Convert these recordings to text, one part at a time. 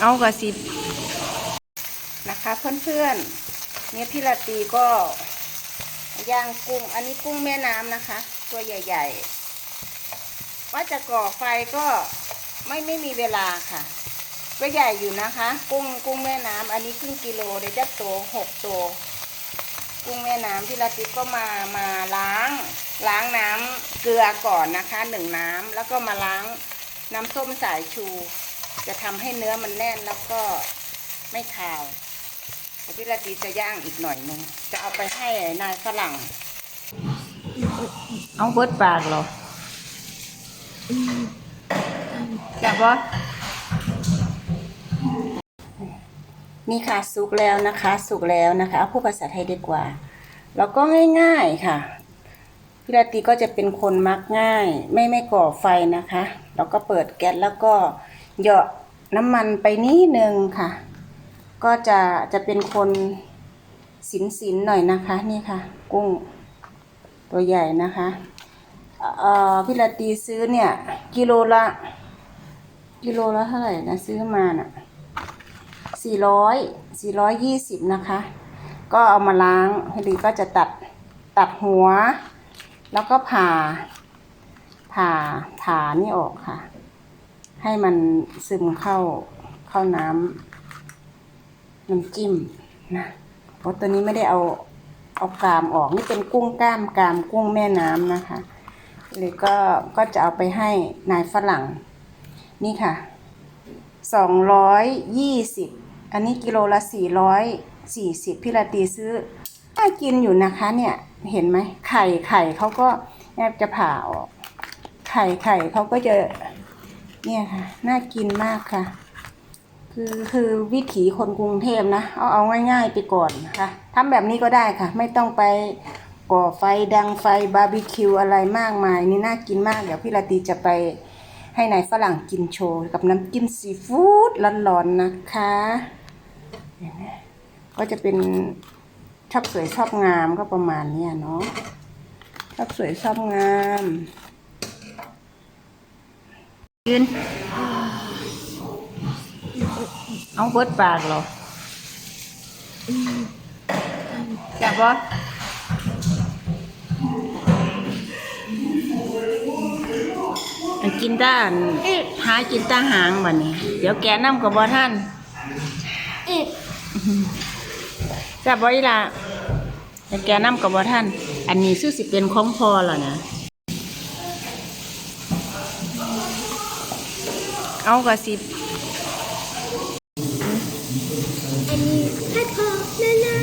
เอากระสิบนะคะเพื่อนๆเนี่ยพี่ลาตีก็ย่างกุ้ง อันนี้กุ้งแม่น้ำนะคะ ตัวใหญ่ ๆ ว่าจะก่อไฟก็ไม่ไม่มีเวลาค่ะก็ใหญ่อยู่นะคะ กุ้งกุ้งแม่น้ำอันนี้ครึ่งกิโลเดี๋ยวจะโตหกโตกุ้งแม่น้ำพี่ลาติก็มามาล้าง ล้างน้ำเกลือก่อนนะคะหนึ่งน้ำแล้วก็มาล้างน้ำส้มสายชู จะทำให้เนื้อมันแน่นแล้วก็ไม่คาวแต่พี่ลาติจะย่างอีกหน่อยนึง จะเอาไปให้นายฝรั่ง เอาเบิดปากเหรอจับวะนี่ค่ะสุกแล้วนะคะ สุกแล้วนะคะเอาพูดภาษาไทยดีกว่า แล้วก็ง่าย ๆค่ะพี่ราตรีก็จะเป็นคนมักง่าย ไม่ไม่ก่อไฟนะคะ แล้วก็เปิดแก๊สแล้วก็ เหยาะน้ำมันไปนิดนึงค่ะ ก็จะจะเป็นคนสินสินหน่อยนะคะ นี่ค่ะ กุ้งตัวใหญ่นะคะเอ่อพี่ราตีซื้อเนี่ย กิโลละ กิโลละเท่าไหร่นะซื้อมาน่ะสี่ร้อยสี่ร้อยยี่สิบนะคะ ก็เอามาล้างพี่ลีก็จะตัดตัดหัว แล้วก็ผ่าผ่าผ่านี่ออกค่ะ ให้มันซึมเข้าเข้าน้ำน้ำจิ้มนะเพราะตัวนี้ไม่ได้เอาเอากรามออกนี่เป็นกุ้งกล้ามกรามกุ้งแม่น้ำนะคะเลยก็ก็จะเอาไปให้นายฝรั่ง นี่ค่ะสองร้อยยี่สิบอันนี้กิโลละสี่ร้อยสี่สิบพี่ลาตีซื้อน่ากินอยู่นะคะเนี่ยเห็นไหมไข่ไข่เขาก็แอบจะผ่าออกไข่ไข่เขาก็จะ เนี่ยค่ะ น่ากินมากค่ะ คือคือวิถีคนกรุงเทพนะ เอาเอาง่าย ๆ ไปก่อนนะคะทำแบบนี้ก็ได้ค่ะ ไม่ต้องไปก่อไฟดังไฟบาร์บีคิวอะไรมากมาย นี่น่ากินมาก เดี๋ยวพี่ลาตีจะไปให้นายฝรั่งกินโชว์ กับน้ำจิ้มซีฟู้ดร้อนๆนะคะเห็นไหมก็จะเป็นชอบสวยชอบงามก็ประมาณนี้เนาะชอบสวยชอบงาม ยืน เอาเบิดปากเหรอจับวะอันกินต้านหากินต้าหางบัดนี้ เดี๋ยวแกน้ำกับบอท่านแซ่บบ่อีล่ะเดี๋ยวแกน้ำกับบอท่าน อันนี้ซื่อสิเป็นของพอแล้วนะ เอากระสิบอันนี้ให้พอนะนะ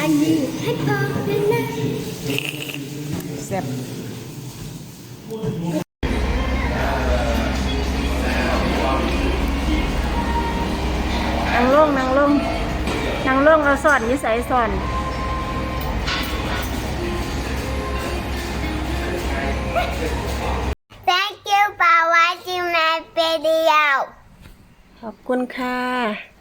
อันนี้ให้พอนะนะแซ่บนางลงนางลงนางลงเอาสอนนิสัยสอน ขอบคุณค่ะ